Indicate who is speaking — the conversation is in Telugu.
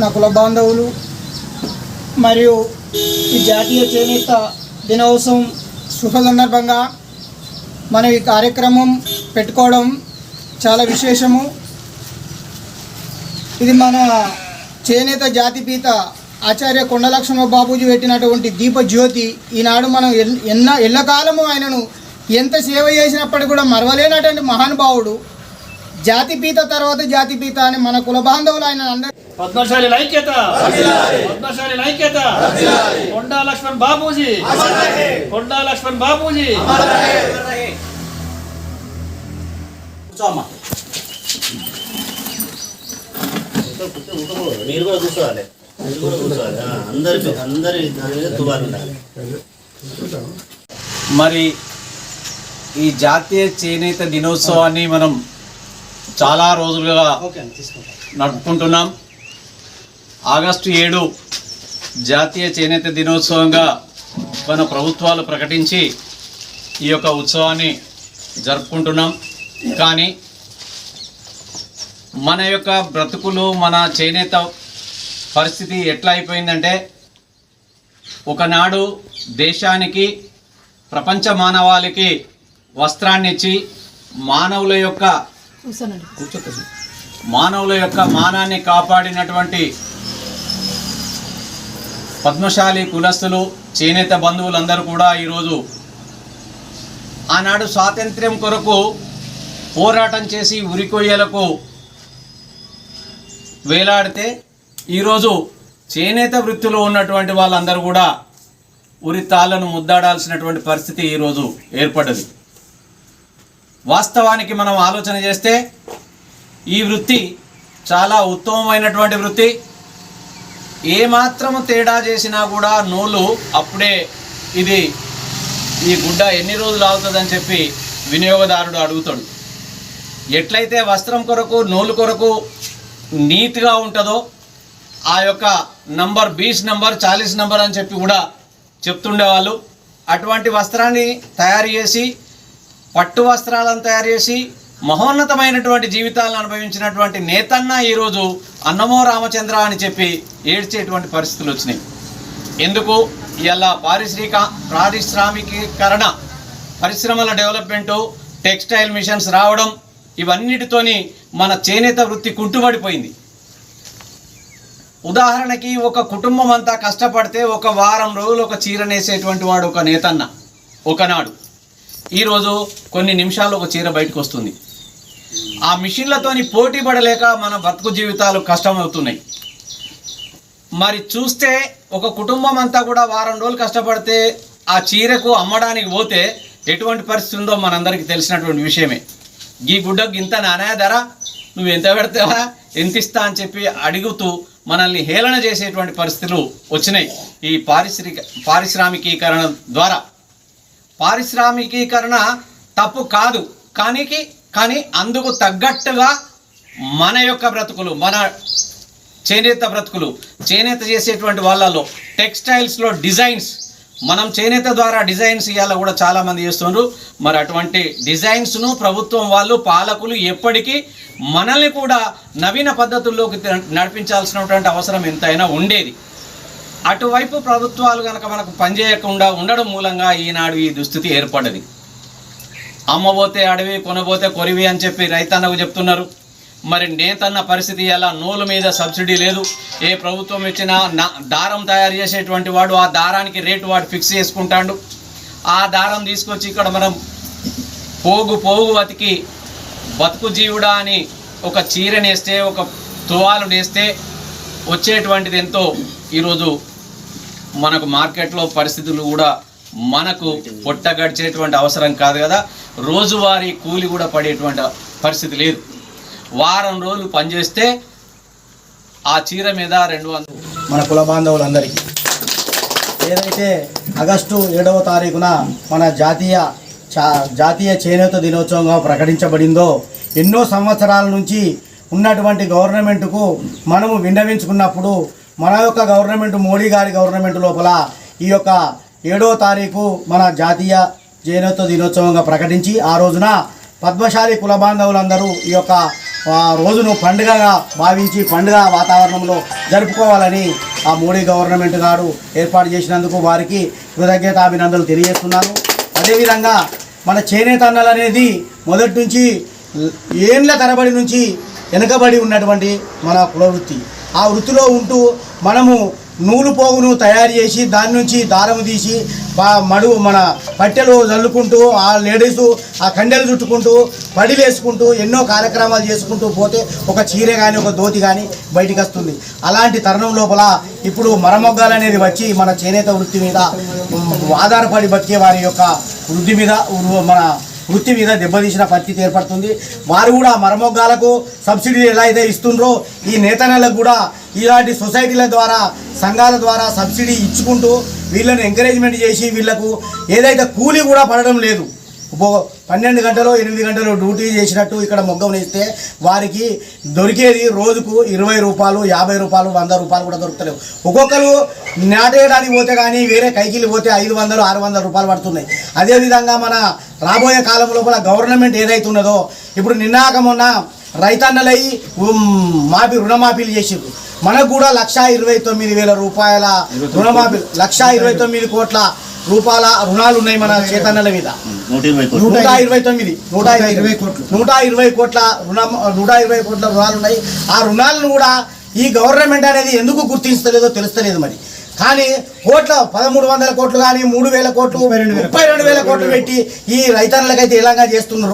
Speaker 1: నా కుల బాంధవులు మరియు ఈ జాతీయ చేనేత దినోత్సవం శుభ సందర్భంగా మనం ఈ కార్యక్రమం పెట్టుకోవడం చాలా విశేషము. ఇది మన చేనేత జాతిపీత ఆచార్య కొండలక్ష్మణ బాబూజీ పెట్టినటువంటి దీప జ్యోతి ఈనాడు మనం ఎన్న ఎల్లకాలము ఆయనను ఎంత సేవ చేసినప్పటికీ కూడా మరవలేనటువంటి మహానుభావుడు జాతిపీత తర్వాత జాతిపీత అని మన కుల బాంధవులు ఆయన అందరూ
Speaker 2: పద్మశాలి ఐక్యత పద్మశాలి. ఐక్యత కొండా లక్ష్మణ్ బాబూజీ కొండా లక్ష్మణ్ బాబూజీ
Speaker 3: మీరు కూడా కూర్చోవాలి. మీరు
Speaker 4: ఈ జాతీయ చేనేత దినోత్సవాన్ని మనం చాలా రోజులుగా నడుపుకుంటున్నాం. ఆగస్టు ఏడు జాతీయ చేనేత దినోత్సవంగా మన ప్రభుత్వాలు ప్రకటించి ఈ యొక్క ఉత్సవాన్ని జరుపుకుంటున్నాం. కానీ మన యొక్క బ్రతుకులు మన చేనేత పరిస్థితి ఎట్లా అయిపోయిందంటే ఒకనాడు దేశానికి ప్రపంచ మానవాళికి వస్త్రాన్ని ఇచ్చి మానవుల యొక్క. మానవుల యొక్క మానాన్ని కాపాడినటువంటి పద్మశాలి కులస్తులు చేనేత బంధువులందరూ కూడా ఈరోజు ఆనాడు స్వాతంత్ర్యం కొరకు పోరాటం చేసి ఉరికొయ్యలకు వేలాడితే ఈరోజు చేనేత వృత్తిలో ఉన్నటువంటి వాళ్ళందరూ కూడా ఉరి తాళ్ళను ముద్దాడాల్సినటువంటి పరిస్థితి ఈరోజు ఏర్పడ్డది. వాస్తవానికి మనం ఆలోచన చేస్తే ఈ వృత్తి చాలా ఉత్తమమైనటువంటి వృత్తి. ఏమాత్రము తేడా చేసినా కూడా నూలు అప్పుడే ఇది ఈ గుడ్డ ఎన్ని రోజులు అవుతుందని చెప్పి వినియోగదారుడు అడుగుతాడు. ఎట్లయితే వస్త్రం కొరకు నూలు కొరకు నీట్గా ఉంటుందో ఆ యొక్క నంబర్ బీస్ నంబర్ చాలీస్ నంబర్ అని చెప్పి కూడా చెప్తుండేవాళ్ళు. అటువంటి వస్త్రాన్ని తయారు చేసి పట్టు వస్త్రాలను తయారు చేసి మహోన్నతమైనటువంటి జీవితాలను అనుభవించినటువంటి నేతన్న ఈరోజు అన్నమో రామచంద్ర అని చెప్పి ఏడ్చేటువంటి పరిస్థితులు వచ్చినాయి. ఎందుకు? ఇలా పారిశ్రామిక పారిశ్రామికీకరణ పరిశ్రమల డెవలప్మెంటు టెక్స్టైల్ మిషన్స్ రావడం ఇవన్నిటితోని మన చేనేత వృత్తి కుంటుబడిపోయింది. ఉదాహరణకి ఒక కుటుంబం అంతా కష్టపడితే ఒక వారం రోజులు ఒక చీర నేసేటువంటి వాడు ఒక నేతన్న ఒకనాడు. ఈరోజు కొన్ని నిమిషాలు ఒక చీర బయటకు వస్తుంది ఆ మిషన్లతోని పోటీ పడలేక మన బతుకు జీవితాలు కష్టమవుతున్నాయి. మరి చూస్తే ఒక కుటుంబం అంతా కూడా వారం రోజులు కష్టపడితే ఆ చీరకు అమ్మడానికి పోతే ఎటువంటి పరిస్థితి ఉందో మనందరికీ తెలిసినటువంటి విషయమే. ఈ గుడ్డకు ఇంత నానాయ ధర నువ్వు ఎంత పెడతావా ఎంత ఇస్తా అని చెప్పి అడుగుతూ మనల్ని హేళన చేసేటువంటి పరిస్థితులు వచ్చినాయి. ఈ పారిశ్రిక పారిశ్రామికీకరణ ద్వారా. పారిశ్రామికీకరణ తప్పు కాదు. కానీ కానీ అందుకు తగ్గట్టుగా మన యొక్క బ్రతుకులు మన చేనేత బ్రతుకులు చేనేత చేసేటువంటి వాళ్ళలో టెక్స్టైల్స్లో డిజైన్స్ మనం చేనేత ద్వారా డిజైన్స్ ఇవాళ కూడా చాలామంది చేస్తున్నారు. మరి అటువంటి డిజైన్స్ను ప్రభుత్వం వాళ్ళు పాలకులు ఎప్పటికీ మనల్ని కూడా నవీన పద్ధతుల్లోకి నడిపించాల్సినటువంటి అవసరం ఎంతైనా ఉండేది. అటువైపు ప్రభుత్వాలు కనుక మనకు పనిచేయకుండా ఉండడం మూలంగా ఈనాడు ఈ దుస్థితి ఏర్పడ్డది. అమ్మబోతే అడవి కొనబోతే కొరివి అని చెప్పి రైతన్నకు చెప్తున్నారు. మరి నేతన్న పరిస్థితి ఎలా? నూలు మీద సబ్సిడీ లేదు. ఏ ప్రభుత్వం ఇచ్చినా నా దారం తయారు చేసేటువంటి వాడు ఆ దారానికి రేటు వాడు ఫిక్స్ చేసుకుంటాడు. ఆ దారం తీసుకొచ్చి ఇక్కడ మనం పోగు పోగు బతికి బతుకు జీవుడా అని ఒక చీర నేస్తే ఒక తువాలు నేస్తే వచ్చేటువంటిది ఎంతో ఈరోజు మనకు మార్కెట్లో పరిస్థితులు కూడా మనకు పొట్ట గడిచేటువంటి అవసరం కాదు కదా. రోజువారీ కూలి కూడా పడేటువంటి పరిస్థితి లేదు. వారం రోజులు పనిచేస్తే ఆ చీర మీద రెండు వందలు.
Speaker 5: మన కుల బాంధవులందరికీ. ఏదైతే ఆగస్టు ఏడవ తారీఖున మన జాతీయ చా జాతీయ చేనేత దినోత్సవంగా ప్రకటించబడిందో ఎన్నో సంవత్సరాల నుంచి ఉన్నటువంటి గవర్నమెంట్కు మనము విన్నవించుకున్నప్పుడు మన యొక్క గవర్నమెంట్ మోడీ గారి గవర్నమెంట్ లోపల ఈ యొక్క ఏడో తారీఖు మన జాతీయ చేనేత దినోత్సవంగా ప్రకటించి ఆ రోజున పద్మశాలి కుల బాంధవులందరూ ఈ యొక్క రోజును పండుగగా భావించి పండుగ వాతావరణంలో జరుపుకోవాలని ఆ మోడీ గవర్నమెంట్ గారు ఏర్పాటు చేసినందుకు వారికి కృతజ్ఞతాభినందనలు తెలియజేస్తున్నాను. అదేవిధంగా మన చేనేత అన్నలు అనేది మొదటి నుంచి ఏండ్ల తరబడి నుంచి వెనుకబడి ఉన్నటువంటి మన కుల వృత్తి. ఆ వృత్తిలో ఉంటూ మనము నూలు పోగును తయారు చేసి దాని నుంచి దారం తీసి మడువు మడుగు మన పట్టెలు చల్లుకుంటూ ఆ లేడీస్ ఆ కండెలు చుట్టుకుంటూ పడిలు వేసుకుంటూ ఎన్నో కార్యక్రమాలు చేసుకుంటూ పోతే ఒక చీర కానీ ఒక దోతి కానీ బయటికి వస్తుంది. అలాంటి తరుణం లోపల ఇప్పుడు మరమొగ్గాలు అనేది వచ్చి మన చేనేత వృత్తి మీద ఆధారపడి బతికే వారి యొక్క వృద్ధి మీద మన వృత్తి మీద దెబ్బతీసిన పరిస్థితి ఏర్పడుతుంది. వారు కూడా మరమొగ్గాలకు సబ్సిడీ ఎలా అయితే ఇస్తుండ్రో ఈ నేతనలకు కూడా ఇలాంటి సొసైటీల ద్వారా సంఘాల ద్వారా సబ్సిడీ ఇచ్చుకుంటూ వీళ్ళని ఎంకరేజ్మెంట్ చేసి వీళ్ళకు ఏదైతే కూలీ కూడా పడడం లేదు. ఉపో పన్నెండు గంటలు ఎనిమిది గంటలు డ్యూటీ చేసినట్టు ఇక్కడ మొగ్గం ఇస్తే వారికి దొరికేది రోజుకు ఇరవై రూపాయలు యాభై రూపాయలు వంద రూపాయలు కూడా దొరుకుతలేవు. ఒక్కొక్కరు నాటేయడానికి పోతే కానీ వేరే కైకిలు పోతే ఐదు వందలు ఆరు వందల రూపాయలు పడుతున్నాయి. అదేవిధంగా మన రాబోయే కాలం లోపల గవర్నమెంట్ ఏదైతున్నదో ఇప్పుడు నిన్నాక మొన్న రైతన్నలై మాఫీ రుణమాఫీలు చేసిర్రు మనకు కూడా లక్షా ఇరవై తొమ్మిది వేల రూపాయల రుణమాఫీ లక్షా ఇరవై తొమ్మిది కోట్ల రూపాయల రుణాలు ఉన్నాయి మన చేతన్నల మీద.
Speaker 3: నూట ఇరవై కోట్లు.
Speaker 5: నూట ఇరవై తొమ్మిది. నూట ఇరవై కోట్లు. నూట ఇరవై కోట్ల రుణం నూట ఇరవై కోట్ల రుణాలు ఉన్నాయి. ఆ రుణాలను కూడా ఈ గవర్నమెంట్ అనేది ఎందుకు గుర్తించలేదో తెలుస్తలేదు మరి. కానీ కోట్ల పదమూడు వందల కోట్లు కానీ మూడు వేల కోట్లు ముప్పై రెండు వేల కోట్లు. పెట్టి ఈ రైతన్నలకైతే ఇలాగా చేస్తున్నారు.